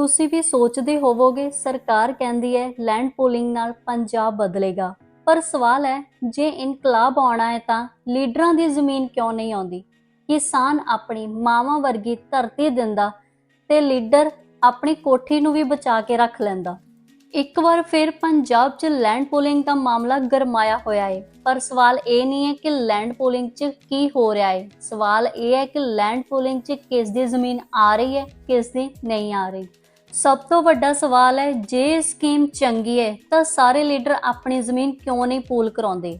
ਤੁਸੀਂ ਵੀ ਸੋਚਦੇ ਹੋਵੋਗੇ, ਸਰਕਾਰ ਕਹਿੰਦੀ ਹੈ ਲੈਂਡ ਪੂਲਿੰਗ ਨਾਲ ਪੰਜਾਬ ਬਦਲੇਗਾ। ਪਰ ਸਵਾਲ ਹੈ, ਜੇ ਇਨਕਲਾਬ ਆਉਣਾ ਹੈ ਤਾਂ ਲੀਡਰਾਂ ਦੀ ਜ਼ਮੀਨ ਕਿਉਂ ਨਹੀਂ ਆਉਂਦੀ? ਕਿਸਾਨ ਆਪਣੀ ਮਾਵਾਂ ਵਰਗੀ ਧਰਤੀ ਦਿੰਦਾ ਤੇ ਲੀਡਰ ਆਪਣੀ ਕੋਠੀ ਨੂੰ ਵੀ ਬਚਾ ਕੇ ਰੱਖ ਲੈਂਦਾ। ਇੱਕ ਵਾਰ ਫਿਰ ਪੰਜਾਬ 'ਚ ਲੈਂਡ ਪੂਲਿੰਗ ਦਾ ਮਾਮਲਾ ਗਰਮਾਇਆ ਹੋਇਆ ਹੈ ਪਰ ਸਵਾਲ ਇਹ ਨਹੀਂ ਹੈ ਕਿ ਲੈਂਡ ਪੂਲਿੰਗ 'ਚ ਕੀ ਹੋ ਰਿਹਾ ਹੈ ਸਵਾਲ ਇਹ ਹੈ ਕਿ ਲੈਂਡ ਪੂਲਿੰਗ 'ਚ ਕਿਸ ਦੀ ਜ਼ਮੀਨ ਆ ਰਹੀ ਹੈ ਕਿਸ ਦੀ ਨਹੀਂ ਆ ਰਹੀ। ਸਭ ਤੋਂ ਵੱਡਾ ਸਵਾਲ ਹੈ, ਜੇ ਸਕੀਮ ਚੰਗੀ ਹੈ, ਤਾਂ ਸਾਰੇ ਲੀਡਰ ਆਪਣੀ ਜ਼ਮੀਨ ਕਿਉਂ ਨਹੀਂ ਪੂਲ ਕਰਾਉਂਦੇ?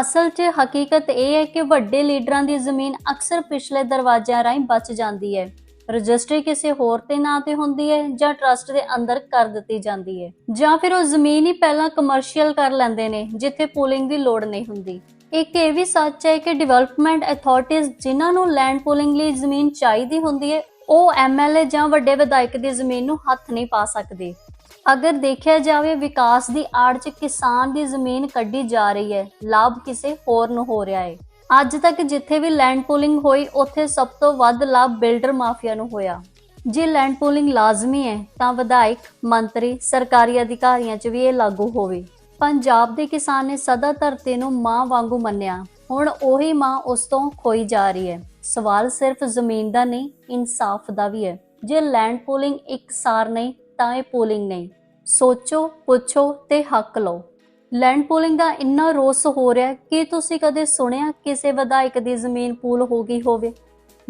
ਅਸਲ 'ਚ ਹਕੀਕਤ ਇਹ ਹੈ ਕਿ ਵੱਡੇ ਲੀਡਰਾਂ ਦੀ ਜ਼ਮੀਨ ਅਕਸਰ ਪਿਛਲੇ ਦਰਵਾਜ਼ਿਆਂ ਰਾਹੀਂ ਬਚ ਜਾਂਦੀ ਹੈ। ਰਜਿਸਟਰੀ ਕਿਸੇ ਹੋਰ ਤੇ ਨਾਂ ਤੇ ਹੁੰਦੀ ਹੈ ਜਾਂ ਟਰਸਟ ਦੇ ਅੰਦਰ ਕਰ ਦਿੱਤੀ ਜਾਂਦੀ ਹੈ। ਜਾਂ ਫਿਰ ਉਹ ਜ਼ਮੀਨ ਹੀ ਪਹਿਲਾਂ ਕਮਰਸ਼ੀਅਲ ਕਰ ਲੈਂਦੇ ਨੇ, ਜਿੱਥੇ ਪੂਲਿੰਗ ਦੀ ਲੋੜ ਨਹੀਂ ਹੁੰਦੀ। ਇੱਕ ਇਹ ਵੀ ਸੱਚ ਹੈ ਕਿ ਡਿਵੈਲਪਮੈਂਟ ਅਥਾਰਟੀਆਂ ਜਿਨ੍ਹਾਂ ਨੂੰ ਲੈਂਡ ਪੂਲਿੰਗ ਲਈ ਜ਼ਮੀਨ ਚਾਹੀਦੀ ਹੁੰਦੀ ਹੈ ਉਹ ਐਮਐਲਏ ਜਾਂ ਵੱਡੇ ਵਿਧਾਇਕ ਦੀ ਜ਼ਮੀਨ ਨੂੰ ਹੱਥ ਨਹੀਂ ਪਾ ਸਕਦੇ। ਅਗਰ ਦੇਖਿਆ ਜਾਵੇ, ਵਿਕਾਸ ਦੀ ਆੜ 'ਚ ਕਿਸਾਨ ਦੀ ਜ਼ਮੀਨ ਕੱਢੀ ਜਾ ਰਹੀ ਹੈ। ਲਾਭ ਕਿਸੇ ਹੋਰ ਨੂੰ ਹੋ ਰਿਹਾ ਹੈ। ਅੱਜ ਤੱਕ ਜਿੱਥੇ ਵੀ ਲੈਂਡ ਪੂਲਿੰਗ ਹੋਈ, ਉੱਥੇ ਸਭ ਤੋਂ ਵੱਧ ਲਾਭ ਬਿਲਡਰ ਮਾਫੀਆ ਨੂੰ ਹੋਇਆ। ਜੇ ਲੈਂਡ ਪੂਲਿੰਗ ਲਾਜ਼ਮੀ ਹੈ, ਤਾਂ ਵਿਧਾਇਕ, ਮੰਤਰੀ, ਸਰਕਾਰੀ ਅਧਿਕਾਰੀਆਂ 'ਚ ਵੀ ਇਹ ਲਾਗੂ ਹੋਵੇ। ਪੰਜਾਬ ਦੇ ਕਿਸਾਨ ਨੇ ਸਦਾ ਧਰਤੀ ਨੂੰ ਮਾਂ ਵਾਂਗੂ ਮੰਨਿਆ। ਹੁਣ ਉਹੀ ਮਾਂ ਉਸ ਤੋਂ ਖੋਈ ਜਾ ਰਹੀ ਹੈ। ਸਵਾਲ ਸਿਰਫ ਜ਼ਮੀਨ ਦਾ ਨਹੀਂ, ਇਨਸਾਫ ਦਾ ਵੀ ਹੈ। ਜੇ ਲੈਂਡ ਪੂਲਿੰਗ ਇੱਕਸਾਰ ਨਹੀਂ, ਤਾਂ ਇਹ ਪੂਲਿੰਗ ਨਹੀਂ। ਸੋਚੋ, ਪੁੱਛੋ ਤੇ ਹੱਕ ਲਓ। ਲੈਂਡ ਪੂਲਿੰਗ ਦਾ ਇੰਨਾ ਰੋਸ ਹੋ ਰਿਹਾ ਕਿ ਤੁਸੀਂ ਕਦੇ ਸੁਣਿਆ ਕਿਸੇ ਵਿਧਾਇਕ ਦੀ ਜ਼ਮੀਨ ਪੂਲ ਹੋ ਗਈ ਹੋਵੇ?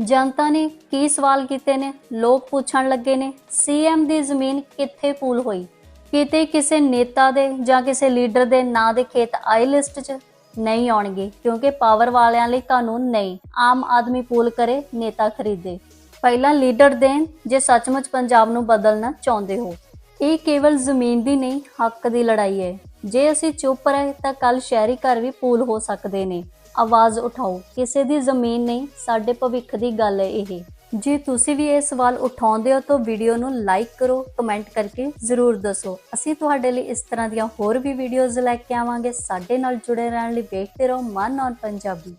ਜਨਤਾ ਨੇ ਕੀ ਸਵਾਲ ਕੀਤੇ ਨੇ? ਲੋਕ ਪੁੱਛਣ ਲੱਗੇ ਨੇ ਸੀਐਮ ਦੀ ਜ਼ਮੀਨ ਕਿੱਥੇ ਪੂਲ ਹੋਈ? ਕਿਤੇ ਕਿਸੇ ਨੇਤਾ ਦੇ ਜਾਂ ਕਿਸੇ ਲੀਡਰ ਦੇ ਨਾਂ ਦੇ ਖੇਤ ਆਈ ਲਿਸਟ 'ਚ? ਨਹੀਂ ਆਉਣਗੇ, ਕਿਉਂਕਿ ਪਾਵਰ ਵਾਲਿਆਂ ਲਈ ਕਾਨੂੰਨ ਨਹੀਂ। ਆਮ ਆਦਮੀ ਪੂਲ ਕਰੇ, ਨੇਤਾ ਖਰੀਦੇ। ਪਹਿਲਾਂ ਲੀਡਰ ਦੇਣ, ਜੇ ਸੱਚਮੁੱਚ ਪੰਜਾਬ ਨੂੰ ਬਦਲਣਾ ਚਾਹੁੰਦੇ ਹੋ। ਇਹ ਕੇਵਲ ਜ਼ਮੀਨ ਦੀ ਨਹੀਂ, ਹੱਕ ਦੀ ਲੜਾਈ ਹੈ। ਜੇ ਅਸੀਂ ਚੁੱਪ ਰਹੇ, ਤਾਂ ਕੱਲ ਸ਼ਹਿਰੀ ਘਰ ਵੀ ਪੂਲ ਹੋ ਸਕਦੇ ਨੇ। ਆਵਾਜ਼ ਉਠਾਓ, ਕਿਸੇ ਦੀ ਜ਼ਮੀਨ ਨਹੀਂ, ਸਾਡੇ ਭਵਿੱਖ ਦੀ ਗੱਲ ਹੈ ਇਹ। ਜੇ ਤੁਸੀਂ ਵੀ ਇਹ ਸਵਾਲ ਉਠਾਉਂਦੇ ਹੋ ਤਾਂ ਵੀਡੀਓ ਨੂੰ ਲਾਈਕ ਕਰੋ, ਕਮੈਂਟ ਕਰਕੇ ਜ਼ਰੂਰ ਦੱਸੋ। ਅਸੀਂ ਤੁਹਾਡੇ ਲਈ ਇਸ ਤਰ੍ਹਾਂ ਦੀਆਂ ਹੋਰ ਵੀ ਵੀਡੀਓਜ਼ ਲੈ ਕੇ ਆਵਾਂਗੇ। ਸਾਡੇ ਨਾਲ ਜੁੜੇ ਰਹਿਣ ਲਈ ਵੇਖਦੇ ਰਹੋ ਮਨ ਔਨ ਪੰਜਾਬੀ।